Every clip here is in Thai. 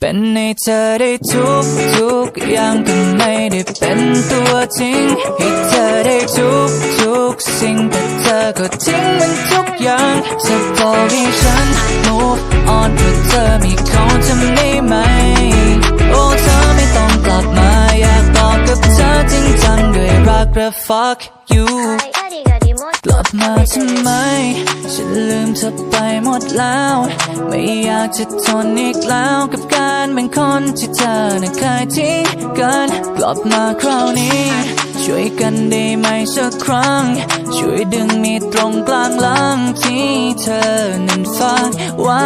เป็นให้เธอได้ทุกทุกอย่างก็ไม่ได้เป็นตัวจริงให้เธอได้ทุกทุกสิ่งแต่เธอก็ทิ้งมันทุกอย่างจะบอกให้ฉัน move on เพื่อเธอม่เขาทำได้ไหม โอ้เธอไม่ต้องกลับมาอยากบอกกับเธอจริงจังด้วยรักและ fuck you กลับมาทำไม ฉันลืมเธอไปหมดแล้ว ไม่อยากจะทนอีกแล้วกับการเป็นคนที่เธอนั้นเคยทิ้งกัน กลับมาคราวนี้ ช่วยกันได้ไหมสักครั้ง ช่วยดึงมีตรงกลางหลังที่เธอนั้นฝากไว้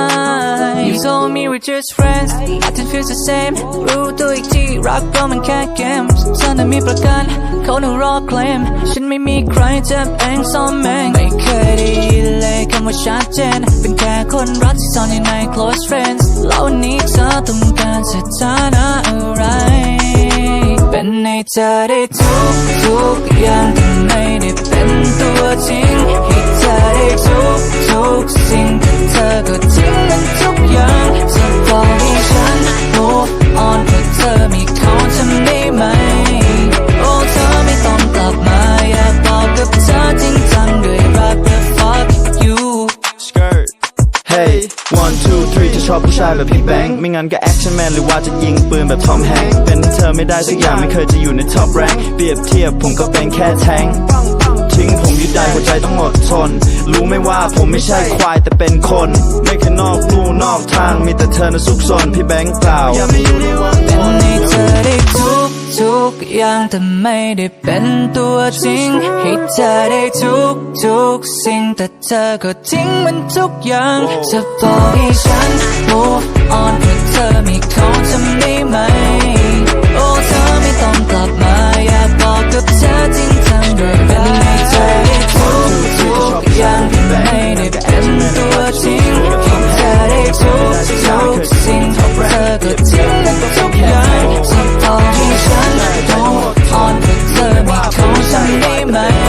You told me we're just friends Nothing feels the same รู้ตัวอีกทีรักเรามันแค่เกมฉันนั้นมีประกัน เขาหนึ่งรอเคลมฉันไม่มีใครจะเป็นซ้อมแมงไม่เคยได้ยินเลยคำว่าชัดเจน เป็นแค่คนรักที่ซ่อนอยู่ใน close friends แล้ววันนี้เธอต้องการสถานะอะไร เป็นในเธอได้ทุกทุกอย่างแต่ไม่ได้เป็นตัวจริง one two three จะชอบผู้ชายแบบพี่แบงค์ไม่งั้นก็แอคชั่นแมนหรือว่าจะยิงปืนแบบทอมแฮงค์เป็นเธอไม่ได้สักอย่างไม่เคยจะอยู่ในท็อปแรงเปรียบเทียบผมก็เป็นแค่แทงทิ้งผมยู่ได้หัวใจต้องอดทน รู้ไม่ว่าผมไม่ใช่ควายแต่เป็นคน ไม่แค่นอกลู่นอกทางมีแต่เธอนะซุกซนพี่แบงค์เปล่าวอย่ามาอยู่ในวันทเป็นให้เธอได้ อย่างแต่ไม่ได้เป็นตัวจริง ให้เธอได้ทุกทุกสิ่งแต่เธอก็ทิ้งมันทุกอย่างจะบอกให้ฉัน my